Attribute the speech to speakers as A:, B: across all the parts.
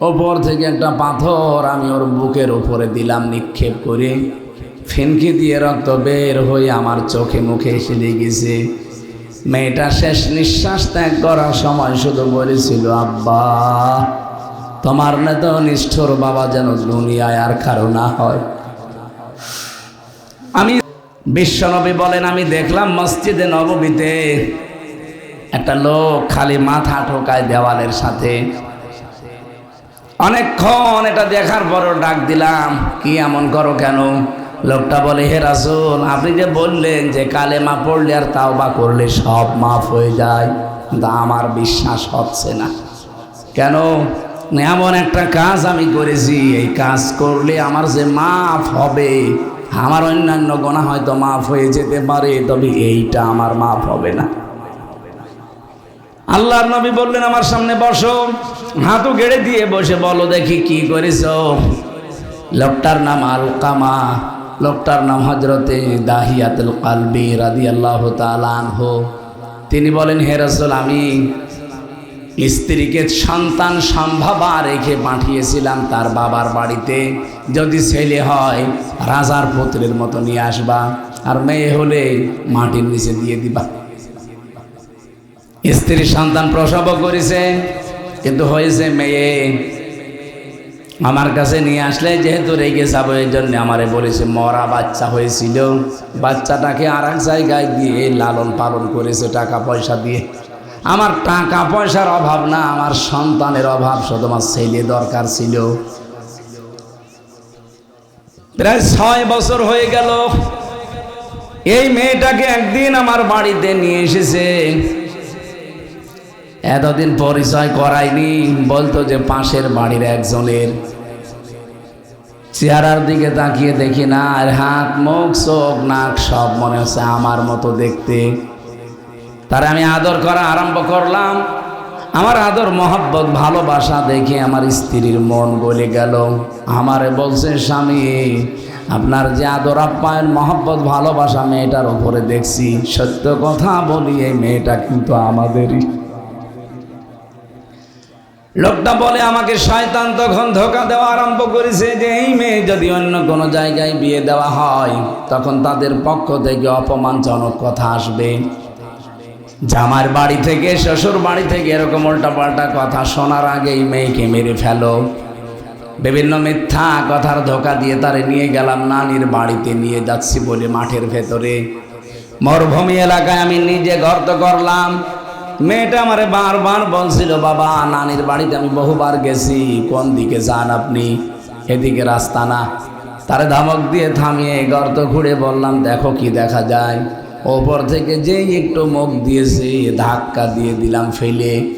A: ওপর থেকে একটা পাথর আমি ওর বুকের উপরে দিলাম, নিক্ষেপ করে। ফিনকি দিয়ে রক্ত বের হয়ে আমার চোখে মুখে এসে লেগেছে মেয়েটা শেষ নিঃশ্বাস ত্যাগ করার সময় শুধু বলেছিল, আব্বা, তোমার নেতা নিষ্ঠুর বাবা যেন দুনিয়ায় আর কারও না হয়। আমি বিশ্বনবী বলেন, আমি দেখলাম মসজিদে নববীতে একটা লোক খালি মাথা ঠোকায় দেওয়ালের সাথে অনেকক্ষণ এটা দেখার পরও ডাক দিলাম, কি এমন করো কেন? লোকটা বলে, হে রাসুল, আপনি যে বললেন যে কালে মা পড়লে আর তাও বা করলে সব মাফ হয়ে যায়, কিন্তু আমার বিশ্বাস হচ্ছে না। কেন? এমন একটা কাজ আমি করেছি, এই কাজ করলে আমার যে মাফ হবে, আমার অন্যান্য গোনা হয়তো মাফ হয়ে যেতে পারে, তবে এইটা আমার মাফ হবে না। আল্লাহর নবী বললেন, আমার সামনে বসো। হাতু গেড়ে দিয়ে বসে বলো, দেখি কি করেছ? লোকটার নাম আলকামা, লোকটার নাম হজরতে দাহিয়াতুল কালবি রাদি আল্লাহ তালানহ তিনি বলেন, হে রসুল, আমি স্ত্রীকে সন্তান সম্ভাবা রেখে পাঠিয়েছিলাম তার বাবার বাড়িতে। যদি ছেলে হয়, রাজার পুত্রের মতো নিয়ে আসবা, আর মেয়ে হলে মাটির নিচে দিয়ে দিবা। স্ত্রী সন্তান প্রসবও করেছে, কিন্তু হয়েছে মেয়ে। আমার কাছে নিয়ে আসলে যেহেতু রেগে যাব, এই জন্য আমারে বলেছে, মরা বাচ্চা হয়েছিল, বাচ্চাটাকে আর এক জায়গায় দিয়ে লালন পালন করেছে টাকা পয়সা দিয়ে। আমার টাকা পয়সার অভাব না, আমার সন্তানের অভাব, শুধু আমার ছেলে দরকার ছিল। প্রায় ছয় বছর হয়ে গেল, এই মেয়েটাকে একদিন আমার বাড়িতে নিয়ে এসেছে। এতদিন পরিচয় করায়নি বলতো যে পাশের বাড়ির একজনের। চেহারার দিকে তাকিয়ে দেখি না, আর হাত, মুখ, চোখ, নাক সব মনে হচ্ছে আমার মতো দেখতে। তারা আমি আদর করা আরম্ভ করলাম। আমার আদর, মহব্বত, ভালোবাসা দেখে আমার স্ত্রীর মন গলে গেল। আমারে বলছে, স্বামী, আপনার যে আদর, আপ্যায়ন, মহব্বত, ভালোবাসা মেয়েটার উপরে দেখছি। সত্য কথা বলি, এই মেয়েটা কিন্তু আমাদেরই। লোকটা বলে, আমাকে শয়তান তখন ধোকা দেওয়া আরম্ভ করেছে যে, এই মেয়ে যদি অন্য কোনো জায়গায় বিয়ে দেওয়া হয়, তখন তাদের পক্ষ থেকে অপমানজনক কথা আসবে। জামার বাড়ি থেকে, শ্বশুর বাড়ি থেকে এরকম উল্টাপাল্টা কথা শোনার আগেই মেয়েকে মেরে ফেলো। বিভিন্ন মিথ্যা কথার ধোকা দিয়ে তারে নিয়ে গেলাম নানির বাড়িতে নিয়ে যাচ্ছি বলে মাঠের ভেতরে। মরুভূমি এলাকায় আমি নিজে গর্ত করলাম। মেয়েটা আমারে বারবার বলছিল, বাবা, নানির বাড়িতে আমি বহুবার গেছি, কোন দিকে যান আপনি? এদিকে রাস্তা না। তারে ধমক দিয়ে থামিয়ে গর্ত ঘুরে বললাম, দেখো কি দেখা যায়। ওপর থেকে যেই একটু মুখ দিয়েছে, ধাক্কা দিয়ে দিলাম ফেলে।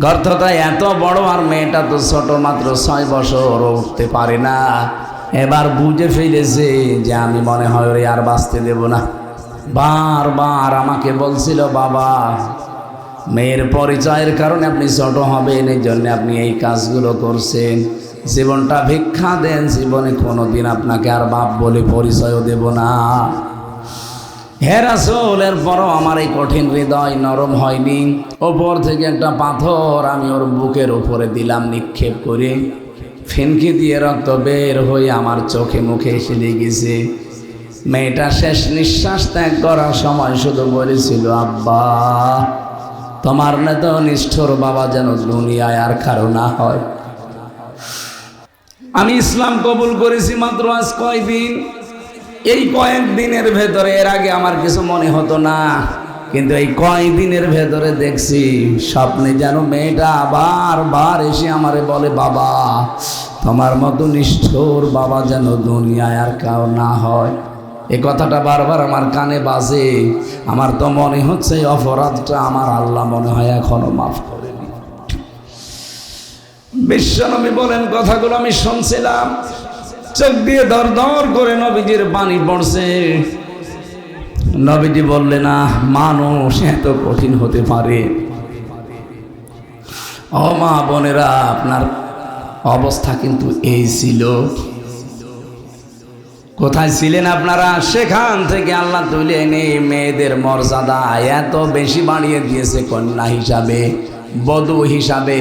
A: গর্তটা এত বড় আর মেয়েটা তো ছোট মাত্র ছয় বছর উঠতে পারে না। এবার বুঝে ফেলেছে যে আমি মনে হয় আর বাঁচতে দেব না। বারবার আমাকে বলছিল, বাবা, মেয়ের পরিচয়ের কারণে আপনি ছোট হবেন এই জন্য আপনি এই কাজগুলো করছেন। জীবনটা ভিক্ষা দেন, জীবনে কোনোদিন আপনাকে আর বাপ বলে পরিচয়ও দেব না। হেরাসোলের পরও আমার এই কঠিন হৃদয় নরম হয়নি। ওপর থেকে একটা পাথর আমি ওর বুকের উপরে দিলাম নিক্ষেপ করে। ফিনকি দিয়ে রক্ত বের হয়ে আমার চোখে মুখে এসে লেগেছে। মেয়েটা শেষ নিঃশ্বাস ত্যাগ করার সময় শুধু বলেছিল, আব্বা, তোমার নেতা নিষ্ঠুর বাবা যেন দুনিয়ায় আর কারও না হয়। আমি ইসলাম কবুল করেছি মাত্র আজ কয়দিন। এই কয়েক দিনের ভেতরে, এর আগে আমার কিছু মনে হতো না, কিন্তু এই কয়েকদিনের ভেতরে দেখছি স্বপ্নে যেন মেয়েটা আবার বার এসে আমারে বলে, বাবা, তোমার মতো নিষ্ঠুর বাবা যেন দুনিয়ায় আর কাউ না হয়। এ কথাটা বারবার আমার কানে বাজে। আমার তো মনে হচ্ছে এই অপরাধটা আমার আল্লাহ মনে হয় এখনও মাফ করেনি। বিশ্বনবী বলেন, কথাগুলো আমি শুনছিলাম। চোখ দিয়ে দর দর করে নবীজির পানি পড়ছে। নবীজি বললে না মানুষ এত কঠিন হতে পারে। ও মা বোনেরা, আপনার অবস্থা কিন্তু এই ছিল। কোথায় ছিলেন আপনারা? সেখান থেকে আল্লাহ তুলে এনে মেয়েদের মর্যাদা এত বেশি বাড়িয়ে দিয়েছে কন্যা হিসাবে, বধূ হিসাবে।